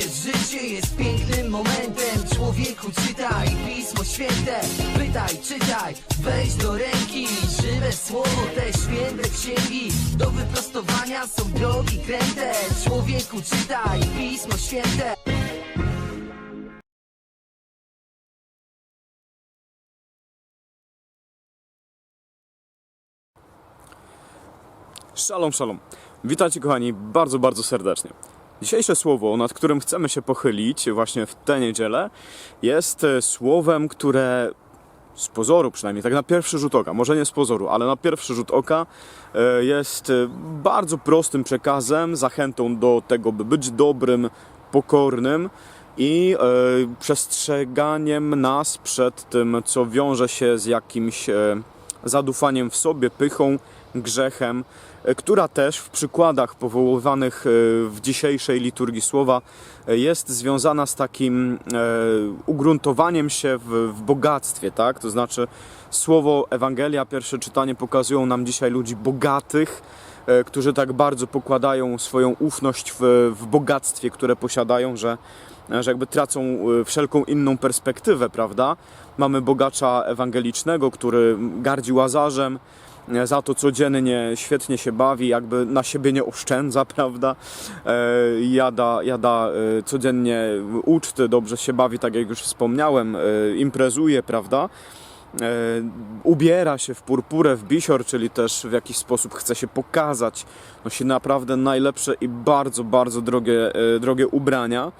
życie jest pięknym momentem. Człowieku czytaj Pismo Święte. Pytaj, czytaj, weź do ręki. Żywe słowo, te święte księgi. Do wyprostowania są drogi kręte. Człowieku czytaj Pismo Święte. Szalom, szalom. Witajcie kochani bardzo, bardzo serdecznie. Dzisiejsze słowo, nad którym chcemy się pochylić właśnie w tę niedzielę, jest e, słowem, które z pozoru przynajmniej, tak na pierwszy rzut oka, może nie z pozoru, ale na pierwszy rzut oka e, jest e, bardzo prostym przekazem, zachętą do tego, by być dobrym, pokornym i przestrzeganiem nas przed tym, co wiąże się z jakimś zadufaniem w sobie, pychą, grzechem, która też w przykładach powoływanych e, w dzisiejszej liturgii słowa e, jest związana z takim e, ugruntowaniem się w, w bogactwie, tak? To znaczy słowo Ewangelia, pierwsze czytanie pokazują nam dzisiaj ludzi bogatych, e, którzy tak bardzo pokładają swoją ufność w, w bogactwie, które posiadają, że, że jakby tracą e, wszelką inną perspektywę, prawda? Mamy bogacza ewangelicznego, który gardzi łazarzem, e, za to codziennie świetnie się bawi, jakby na siebie nie oszczędza, prawda? E, Jada, jada e, codziennie uczty, dobrze się bawi, tak jak już wspomniałem, e, imprezuje, prawda? E, ubiera się w purpurę, w bisior, czyli też w jakiś sposób chce się pokazać. Nosi naprawdę najlepsze i bardzo, bardzo drogie, e, drogie ubrania.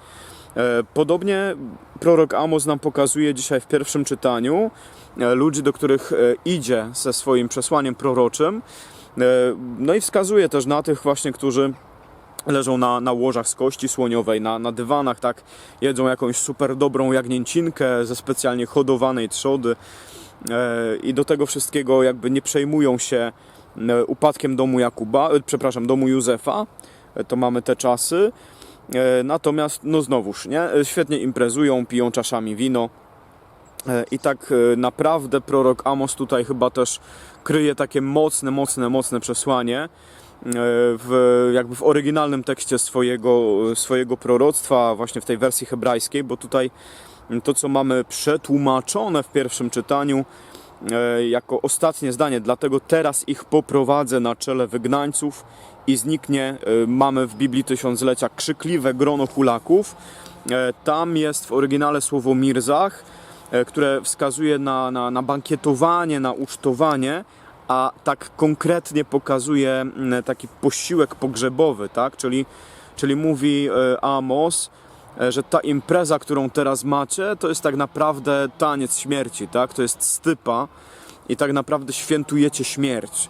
E, Podobnie prorok Amos nam pokazuje dzisiaj w pierwszym czytaniu e, ludzi, do których e, idzie ze swoim przesłaniem proroczym. E, No i wskazuje też na tych właśnie, którzy leżą na, na łożach z kości słoniowej, na, na dywanach, tak, jedzą jakąś super dobrą jagnięcinkę ze specjalnie hodowanej trzody e, i do tego wszystkiego jakby nie przejmują się e, upadkiem domu Jakuba, e, przepraszam, domu Józefa, E, to mamy te czasy, E, natomiast no znowuż, nie, E, świetnie imprezują, piją czaszami wino, E, I tak e, naprawdę prorok Amos tutaj chyba też kryje takie mocne, mocne, mocne przesłanie e, w, jakby w oryginalnym tekście swojego, swojego proroctwa, właśnie w tej wersji hebrajskiej, bo tutaj to, co mamy przetłumaczone w pierwszym czytaniu, e, jako ostatnie zdanie, dlatego teraz ich poprowadzę na czele wygnańców i zniknie, e, mamy w Biblii Tysiąclecia krzykliwe grono hulaków. E, Tam jest w oryginale słowo mirzach, e, które wskazuje na, na, na bankietowanie, na ucztowanie, a tak konkretnie pokazuje mm, taki posiłek pogrzebowy, tak? Czyli, czyli mówi e, Amos, e, że ta impreza, którą teraz macie, to jest tak naprawdę taniec śmierci, tak? To jest stypa i tak naprawdę świętujecie śmierć.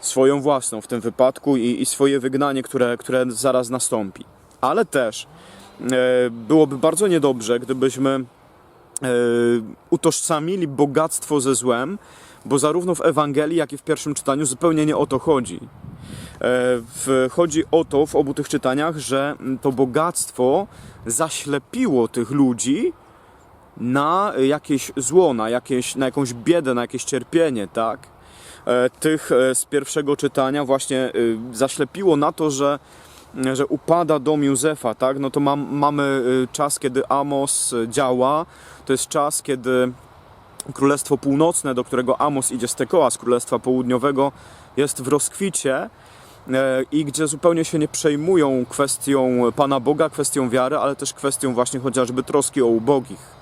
Swoją własną w tym wypadku i, i swoje wygnanie, które, które zaraz nastąpi. Ale też e, byłoby bardzo niedobrze, gdybyśmy e, utożsamili bogactwo ze złem, bo zarówno w Ewangelii, jak i w pierwszym czytaniu zupełnie nie o to chodzi. E, chodzi o to w obu tych czytaniach, że to bogactwo zaślepiło tych ludzi na jakieś zło, na, jakieś, na jakąś biedę, na jakieś cierpienie, tak? E, Tych e, z pierwszego czytania właśnie e, zaślepiło na to, że że upada dom Józefa, tak? No to mam, mamy y, czas, kiedy Amos y, działa. To jest czas, kiedy Królestwo Północne, do którego Amos idzie z Tekoa, z Królestwa Południowego, jest w rozkwicie e, i gdzie zupełnie się nie przejmują kwestią Pana Boga, kwestią wiary, ale też kwestią właśnie chociażby troski o ubogich.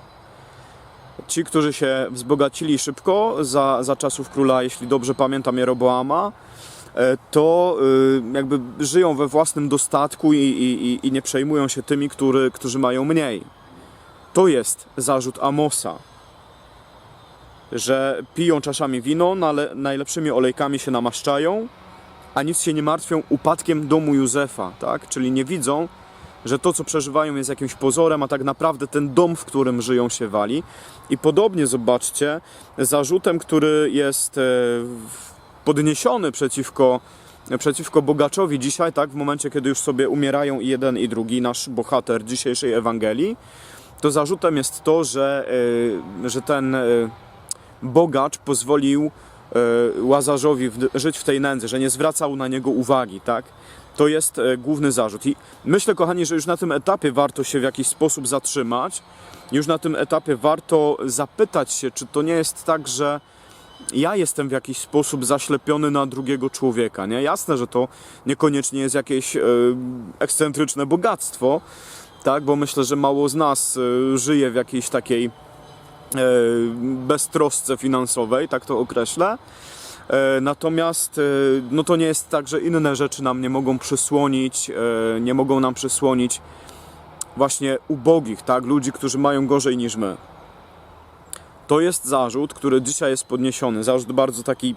Ci, którzy się wzbogacili szybko za, za czasów króla, jeśli dobrze pamiętam, Jeroboama, to y, jakby żyją we własnym dostatku i, i, i- nie przejmują się tymi, który, którzy mają mniej. To jest zarzut Amosa, że piją czaszami wino, no ale najlepszymi olejkami się namaszczają, a nic się nie martwią upadkiem domu Józefa, tak? Czyli nie widzą, że to, co przeżywają, jest jakimś pozorem, a tak naprawdę ten dom, w którym żyją, się wali. I podobnie zobaczcie, zarzutem, który jest e, w- podniesiony przeciwko, przeciwko bogaczowi dzisiaj, tak, w momencie, kiedy już sobie umierają i jeden i drugi, nasz bohater dzisiejszej Ewangelii, to zarzutem jest to, że, e, że ten e, bogacz pozwolił e, Łazarzowi żyć w tej nędzy, że nie zwracał na niego uwagi, tak? To jest główny zarzut. I myślę, kochani, że już na tym etapie warto się w jakiś sposób zatrzymać. Już na tym etapie warto zapytać się, czy to nie jest tak, że ja jestem w jakiś sposób zaślepiony na drugiego człowieka, nie? Jasne, że to niekoniecznie jest jakieś e, ekscentryczne bogactwo, tak? Bo myślę, że mało z nas e, żyje w jakiejś takiej e, beztrosce finansowej, tak to określę. Natomiast no to nie jest tak, że inne rzeczy nam nie mogą przysłonić, nie mogą nam przysłonić właśnie ubogich, tak? Ludzi, którzy mają gorzej niż my. To jest zarzut, który dzisiaj jest podniesiony. Zarzut bardzo taki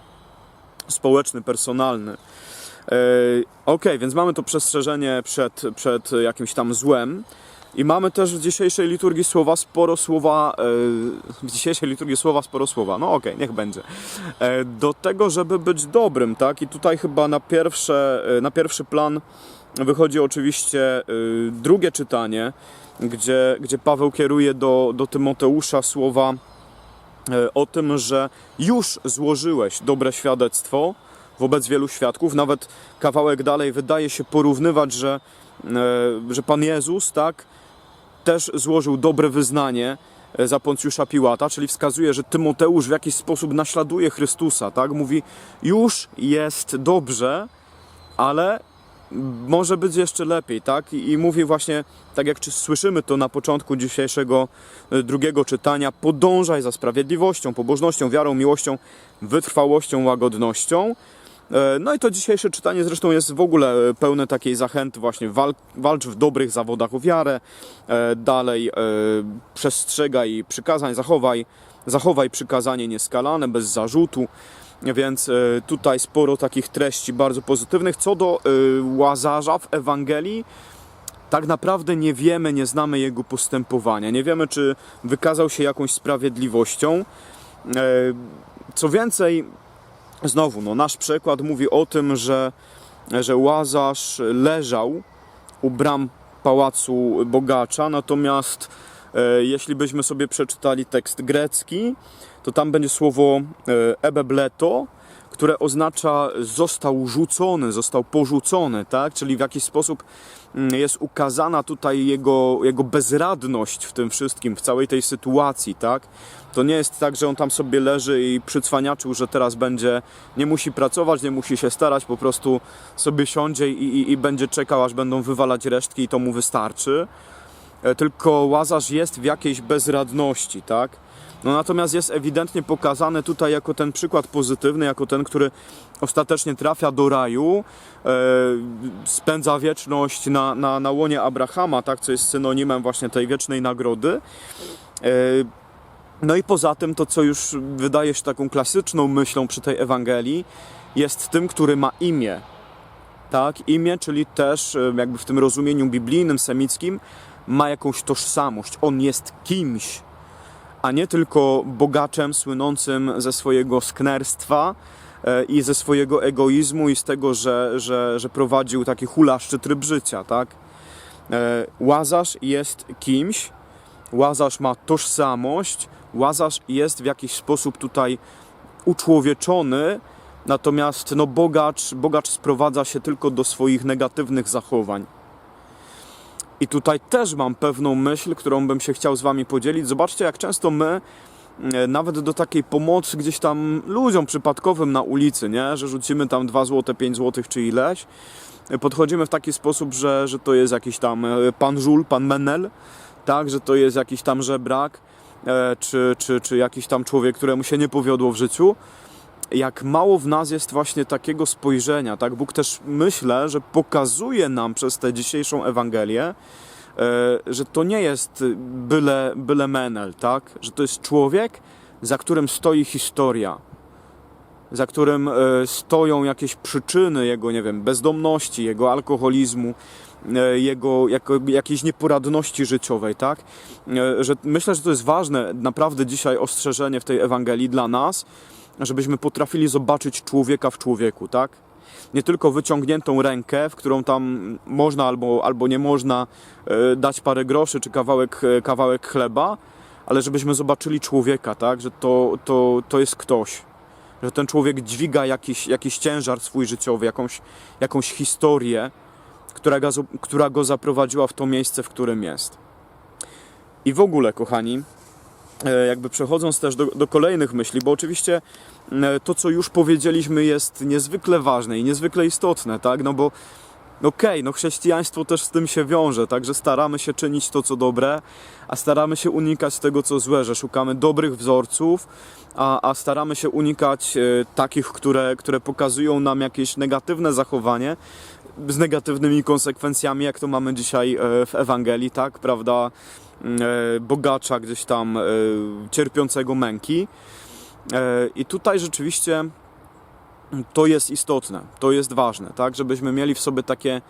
społeczny, personalny. E, ok, więc mamy to przestrzeżenie przed, przed jakimś tam złem. I mamy też w dzisiejszej liturgii słowa sporo słowa, e, w dzisiejszej liturgii słowa sporo słowa, no okej, niech będzie. E, do tego, żeby być dobrym, tak? I tutaj chyba na, pierwsze, na pierwszy plan wychodzi oczywiście drugie czytanie, gdzie, gdzie Paweł kieruje do, do Tymoteusza słowa o tym, że już złożyłeś dobre świadectwo wobec wielu świadków. Nawet kawałek dalej wydaje się porównywać, że, e, że Pan Jezus, tak, też złożył dobre wyznanie e, za Poncjusza Piłata, czyli wskazuje, że Tymoteusz w jakiś sposób naśladuje Chrystusa, tak? Mówi, już jest dobrze, ale może być jeszcze lepiej, tak? I, i mówi właśnie, tak jak słyszymy to na początku dzisiejszego e, drugiego czytania, podążaj za sprawiedliwością, pobożnością, wiarą, miłością, wytrwałością, łagodnością. E, No i to dzisiejsze czytanie zresztą jest w ogóle e, pełne takiej zachęty właśnie wal, walcz w dobrych zawodach o wiarę, dalej przestrzegaj przykazań, zachowaj, zachowaj przykazanie nieskalane, bez zarzutu, więc e, tutaj sporo takich treści bardzo pozytywnych. Co do e, Łazarza w Ewangelii, tak naprawdę nie wiemy, nie znamy jego postępowania. Nie wiemy, czy wykazał się jakąś sprawiedliwością. E, Co więcej, znowu, no, nasz przekład mówi o tym, że, że Łazarz leżał u bram pałacu bogacza, natomiast jeśli byśmy sobie przeczytali tekst grecki, to tam będzie słowo e, ebebleto, które oznacza został rzucony, został porzucony, tak? Czyli w jakiś sposób mm, jest ukazana tutaj jego, jego bezradność w tym wszystkim, w całej tej sytuacji, tak? To nie jest tak, że on tam sobie leży i przycwaniaczył, że teraz będzie, nie musi pracować, nie musi się starać, po prostu sobie siądzie i, i, i będzie czekał, aż będą wywalać resztki i to mu wystarczy. E, Tylko Łazarz jest w jakiejś bezradności, tak? No natomiast jest ewidentnie pokazany tutaj jako ten przykład pozytywny, jako ten, który ostatecznie trafia do raju, e, spędza wieczność na, na, na łonie Abrahama, tak, co jest synonimem właśnie tej wiecznej nagrody. E, no i poza tym to, co już wydaje się taką klasyczną myślą przy tej Ewangelii, jest tym, który ma imię. Tak, imię, czyli też e, jakby w tym rozumieniu biblijnym, semickim, ma jakąś tożsamość. On jest kimś, a nie tylko bogaczem słynącym ze swojego sknerstwa e, i ze swojego egoizmu i z tego, że, że, że prowadził taki hulaszczy tryb życia, tak? E, Łazarz jest kimś, Łazarz ma tożsamość, Łazarz jest w jakiś sposób tutaj uczłowieczony, natomiast no, bogacz, bogacz sprowadza się tylko do swoich negatywnych zachowań. I tutaj też mam pewną myśl, którą bym się chciał z Wami podzielić. Zobaczcie, jak często my, e, nawet do takiej pomocy gdzieś tam ludziom przypadkowym na ulicy, nie? że rzucimy tam 2 zł, 5 zł czy ileś, e, podchodzimy w taki sposób, że, że to jest jakiś tam e, pan Żul, pan Menel, tak, że to jest jakiś tam żebrak, czy, czy, czy jakiś tam człowiek, któremu się nie powiodło w życiu. Jak mało w nas jest właśnie takiego spojrzenia, tak? Bóg też myślę, że pokazuje nam przez tę dzisiejszą Ewangelię, e, że to nie jest byle, byle menel, tak? Że to jest człowiek, za którym stoi historia, za którym e, stoją jakieś przyczyny jego, nie wiem, bezdomności, jego alkoholizmu, e, jego jako, jakiejś nieporadności życiowej, tak? Że myślę, że to jest ważne, naprawdę dzisiaj ostrzeżenie w tej Ewangelii dla nas, żebyśmy potrafili zobaczyć człowieka w człowieku, tak? Nie tylko wyciągniętą rękę, w którą tam można albo, albo nie można e, dać parę groszy czy kawałek, e, kawałek chleba, ale żebyśmy zobaczyli człowieka, tak? Że to, to, to jest ktoś że ten człowiek dźwiga jakiś, jakiś ciężar swój życiowy, jakąś, jakąś historię, która go, która go zaprowadziła w to miejsce, w którym jest. I w ogóle, kochani, jakby przechodząc też do, do kolejnych myśli, bo oczywiście e, to, co już powiedzieliśmy, jest niezwykle ważne i niezwykle istotne, tak? No bo okej, no chrześcijaństwo też z tym się wiąże, także staramy się czynić to, co dobre, a staramy się unikać tego, co złe, że szukamy dobrych wzorców, a, a staramy się unikać e, takich, które, które pokazują nam jakieś negatywne zachowanie z negatywnymi konsekwencjami, jak to mamy dzisiaj e, w Ewangelii, tak, prawda? E, bogacza gdzieś tam e, cierpiącego męki. E, I tutaj rzeczywiście to jest istotne, to jest ważne, tak, żebyśmy mieli w sobie takie,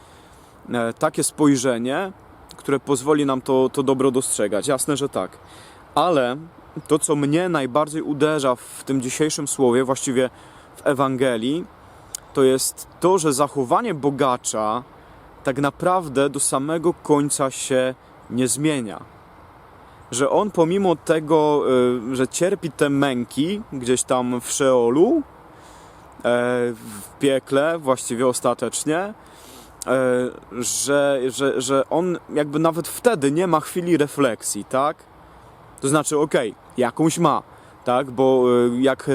takie spojrzenie, które pozwoli nam to, to dobro dostrzegać. Jasne, że tak. Ale to, co mnie najbardziej uderza w tym dzisiejszym słowie, właściwie w Ewangelii, to jest to, że zachowanie bogacza tak naprawdę do samego końca się nie zmienia. Że on pomimo tego, y, że cierpi te męki gdzieś tam w Szeolu, e, w piekle, właściwie ostatecznie, e, że, że, że on jakby nawet wtedy nie ma chwili refleksji, tak? To znaczy, okej, jakąś ma, tak? Bo e, jak, e,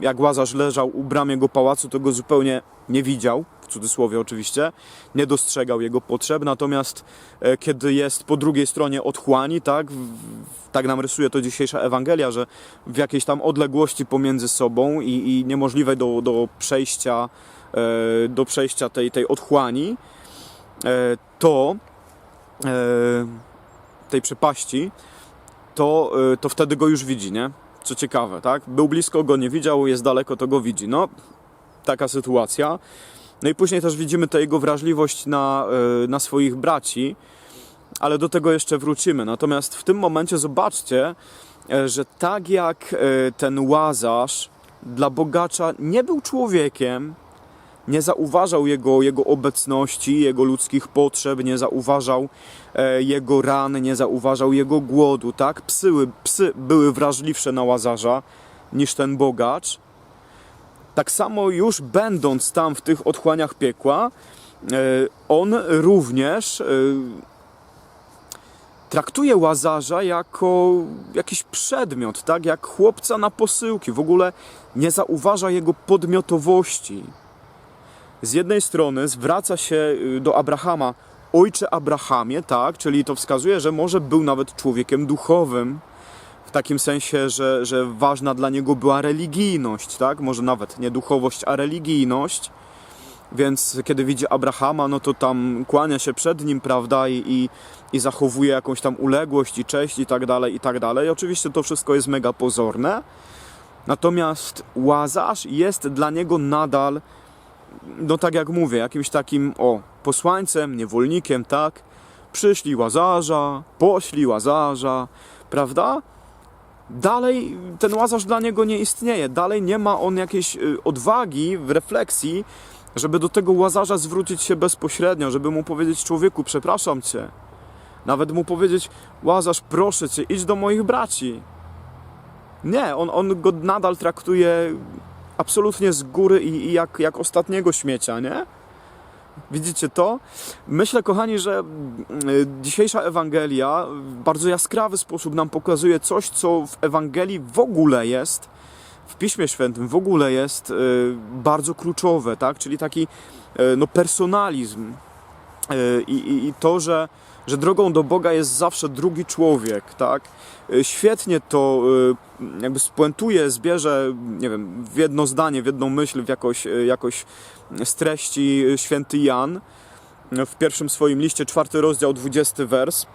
jak Łazarz leżał u bram jego pałacu, to go zupełnie nie widział, w cudzysłowie oczywiście, nie dostrzegał jego potrzeb, natomiast e, kiedy jest po drugiej stronie otchłani, tak? Tak nam rysuje to dzisiejsza Ewangelia, że w jakiejś tam odległości pomiędzy sobą i, i niemożliwej do, do przejścia, e, do przejścia tej, tej otchłani, e, to tej przepaści, to, to wtedy go już widzi, nie? Co ciekawe, tak? Był blisko, go nie widział, jest daleko, to go widzi. No, taka sytuacja. No i później też widzimy tę jego wrażliwość na, y, na swoich braci, ale do tego jeszcze wrócimy. Natomiast w tym momencie zobaczcie, e, że tak jak e, ten łazarz dla bogacza nie był człowiekiem, nie zauważał jego, jego obecności, jego ludzkich potrzeb, nie zauważał e, jego ran, nie zauważał jego głodu, tak? Psy były wrażliwsze na łazarza niż ten bogacz. Tak samo już będąc tam w tych otchłaniach piekła, e, on również e, traktuje łazarza jako jakiś przedmiot, tak? Jak chłopca na posyłki. W ogóle nie zauważa jego podmiotowości z jednej strony zwraca się y, do Abrahama, ojcze Abrahamie, tak, czyli to wskazuje, że może był nawet człowiekiem duchowym, takim sensie, że, że ważna dla niego była religijność, tak, może nawet nie duchowość, a religijność. Więc kiedy widzi Abrahama, no to tam kłania się przed nim, prawda, i, i, i zachowuje jakąś tam uległość i cześć i tak dalej, i tak dalej. Oczywiście to wszystko jest mega pozorne. Natomiast Łazarz jest dla niego nadal no tak jak mówię, jakimś takim, o, posłańcem, niewolnikiem, tak? Przyszli łazarza, pośli łazarza, prawda? Dalej ten łazarz dla niego nie istnieje, dalej nie ma on jakiejś y, odwagi w refleksji, żeby do tego łazarza zwrócić się bezpośrednio, żeby mu powiedzieć, człowieku, przepraszam cię. Nawet mu powiedzieć, łazarz, proszę cię, idź do moich braci. Nie, on, on go nadal traktuje absolutnie z góry i, i jak, jak ostatniego śmiecia, nie? Widzicie to? Myślę, kochani, że y, dzisiejsza Ewangelia w bardzo jaskrawy sposób nam pokazuje coś, co w Ewangelii w ogóle jest, w Piśmie Świętym w ogóle jest y, bardzo kluczowe, tak? Czyli taki y, no, personalizm i, i, i to, że, że drogą do Boga jest zawsze drugi człowiek, tak? Y, Świetnie to y, jakby spuentuje, zbierze, nie wiem, w jedno zdanie, w jedną myśl, w jakoś, y, jakoś z treści święty Jan w pierwszym swoim liście, czwarty rozdział, dwudziesty wers.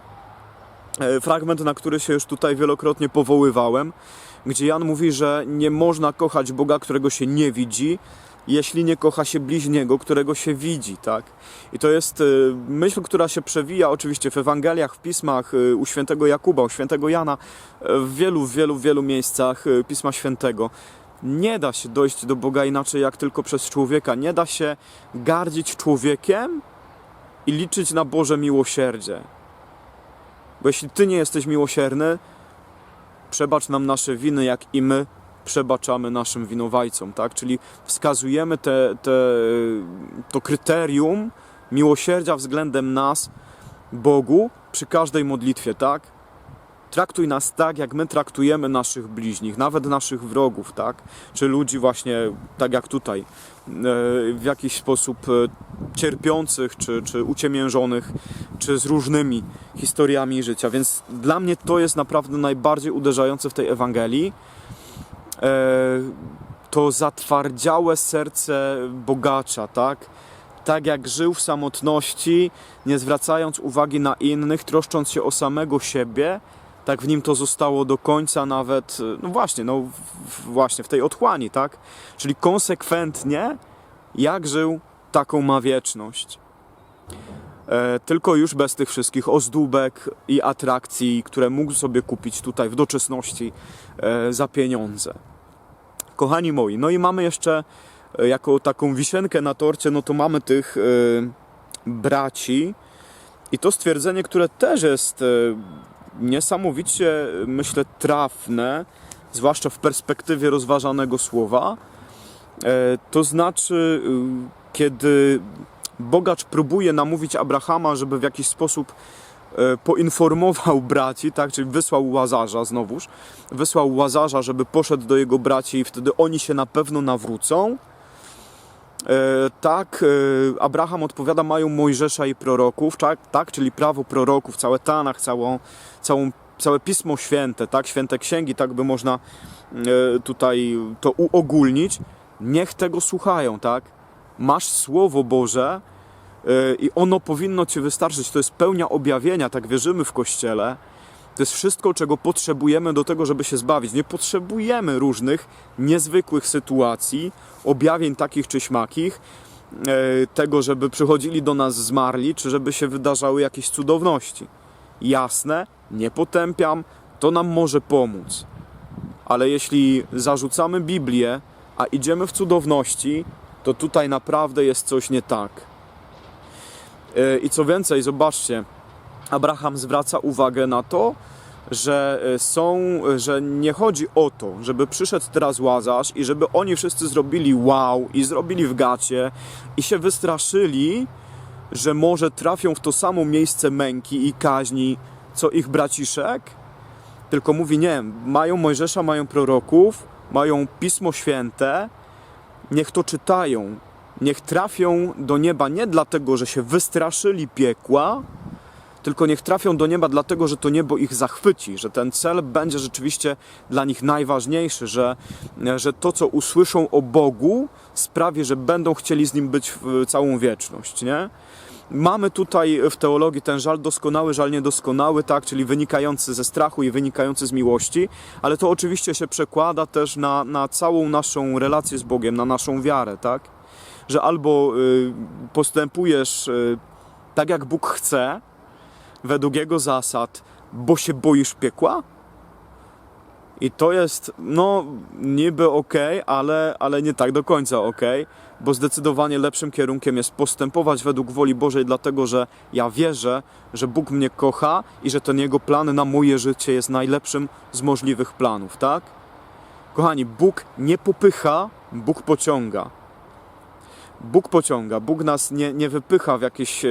E, Fragment, na który się już tutaj wielokrotnie powoływałem, gdzie Jan mówi, że nie można kochać Boga, którego się nie widzi, jeśli nie kocha się bliźniego, którego się widzi, tak? I to jest y, myśl, która się przewija oczywiście w Ewangeliach, w pismach y, u świętego Jakuba, u świętego Jana, y, w wielu, wielu, wielu miejscach Pisma Świętego. Nie da się dojść do Boga inaczej jak tylko przez człowieka. Nie da się gardzić człowiekiem i liczyć na Boże miłosierdzie. Bo jeśli Ty nie jesteś miłosierny, przebacz nam nasze winy, jak i my przebaczamy naszym winowajcom, tak? Czyli wskazujemy te, te, to kryterium miłosierdzia względem nas, Bogu, przy każdej modlitwie, tak? Traktuj nas tak, jak my traktujemy naszych bliźnich, nawet naszych wrogów, tak? Czy ludzi właśnie, tak jak tutaj, e, w jakiś sposób e, cierpiących, czy, czy uciemiężonych, czy z różnymi historiami życia. Więc dla mnie to jest naprawdę najbardziej uderzające w tej Ewangelii. E, To zatwardziałe serce bogacza, tak? Tak jak żył w samotności, nie zwracając uwagi na innych, troszcząc się o samego siebie, tak w nim to zostało do końca nawet, no właśnie, no właśnie w tej otchłani, tak? Czyli konsekwentnie, jak żył, taką ma wieczność. E, tylko już bez tych wszystkich ozdóbek i atrakcji, które mógł sobie kupić tutaj w doczesności e, za pieniądze. Kochani moi, no i mamy jeszcze e, jako taką wisienkę na torcie, no to mamy tych e, braci i to stwierdzenie, które też jest e, niesamowicie, myślę, trafne, zwłaszcza w perspektywie rozważanego słowa. To znaczy, kiedy bogacz próbuje namówić Abrahama, żeby w jakiś sposób poinformował braci, tak, czyli wysłał Łazarza znowuż, wysłał Łazarza, żeby poszedł do jego braci i wtedy oni się na pewno nawrócą. E, tak, e, Abraham odpowiada, mają Mojżesza i proroków, tak, tak czyli prawo proroków, całe Tanach, całą, całą, całe Pismo Święte, tak, święte księgi, tak by można e, tutaj to uogólnić. Niech tego słuchają, tak. Masz Słowo Boże e, i ono powinno Ci wystarczyć. To jest pełnia objawienia, tak wierzymy w Kościele. To jest wszystko, czego potrzebujemy do tego, żeby się zbawić. Nie potrzebujemy różnych niezwykłych sytuacji, objawień takich czy śmakich, e, tego, żeby przychodzili do nas zmarli, czy żeby się wydarzały jakieś cudowności. Jasne, nie potępiam, to nam może pomóc. Ale jeśli zarzucamy Biblię, a idziemy w cudowności, to tutaj naprawdę jest coś nie tak. I co więcej, zobaczcie, Abraham zwraca uwagę na to, że e, są, że nie chodzi o to, żeby przyszedł teraz Łazarz i żeby oni wszyscy zrobili wow i zrobili w gacie i się wystraszyli, że może trafią w to samo miejsce męki i kaźni, co ich braciszek, tylko mówi nie, mają Mojżesza, mają proroków, mają Pismo Święte, niech to czytają, niech trafią do nieba nie dlatego, że się wystraszyli piekła, tylko niech trafią do nieba dlatego, że to niebo ich zachwyci, że ten cel będzie rzeczywiście dla nich najważniejszy, że, że to, co usłyszą o Bogu, sprawi, że będą chcieli z Nim być w całą wieczność, nie? Mamy tutaj w teologii ten żal doskonały, żal niedoskonały, tak, czyli wynikający ze strachu i wynikający z miłości, ale to oczywiście się przekłada też na, na całą naszą relację z Bogiem, na naszą wiarę, tak? Że albo y, postępujesz y, tak, jak Bóg chce, według Jego zasad, bo się boisz piekła? I to jest, no, niby ok, ale, ale nie tak do końca ok, bo zdecydowanie lepszym kierunkiem jest postępować według woli Bożej, dlatego że ja wierzę, że Bóg mnie kocha i że ten Jego plan na moje życie jest najlepszym z możliwych planów, tak? Kochani, Bóg nie popycha, Bóg pociąga. Bóg pociąga, Bóg nas nie, nie wypycha w jakieś e,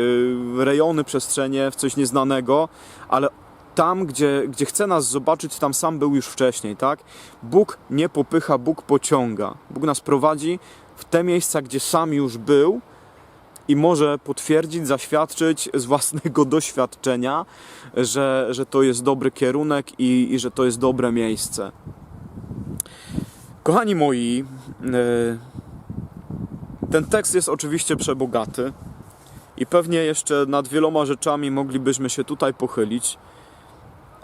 rejony, przestrzenie, w coś nieznanego, ale tam, gdzie, gdzie chce nas zobaczyć, tam sam był już wcześniej, tak? Bóg nie popycha, Bóg pociąga. Bóg nas prowadzi w te miejsca, gdzie sam już był i może potwierdzić, zaświadczyć z własnego doświadczenia, że, że to jest dobry kierunek i, i że to jest dobre miejsce. Kochani moi, e, ten tekst jest oczywiście przebogaty i pewnie jeszcze nad wieloma rzeczami moglibyśmy się tutaj pochylić,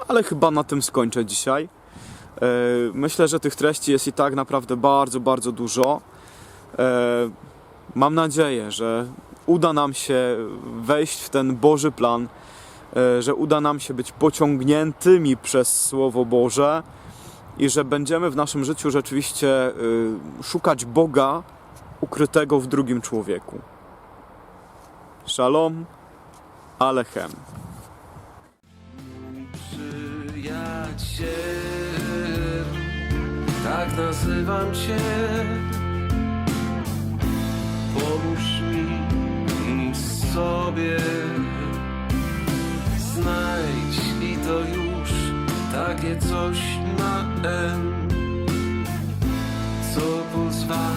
ale chyba na tym skończę dzisiaj. E, Myślę, że tych treści jest i tak naprawdę bardzo, bardzo dużo. E, Mam nadzieję, że uda nam się wejść w ten Boży plan, e, że uda nam się być pociągniętymi przez Słowo Boże i że będziemy w naszym życiu rzeczywiście y, szukać Boga ukrytego w drugim człowieku. Shalom Alechem. Przyjaciel, tak nazywam Cię. Pomóż mi sobie, znajdź i to już takie coś na M, co pozwala.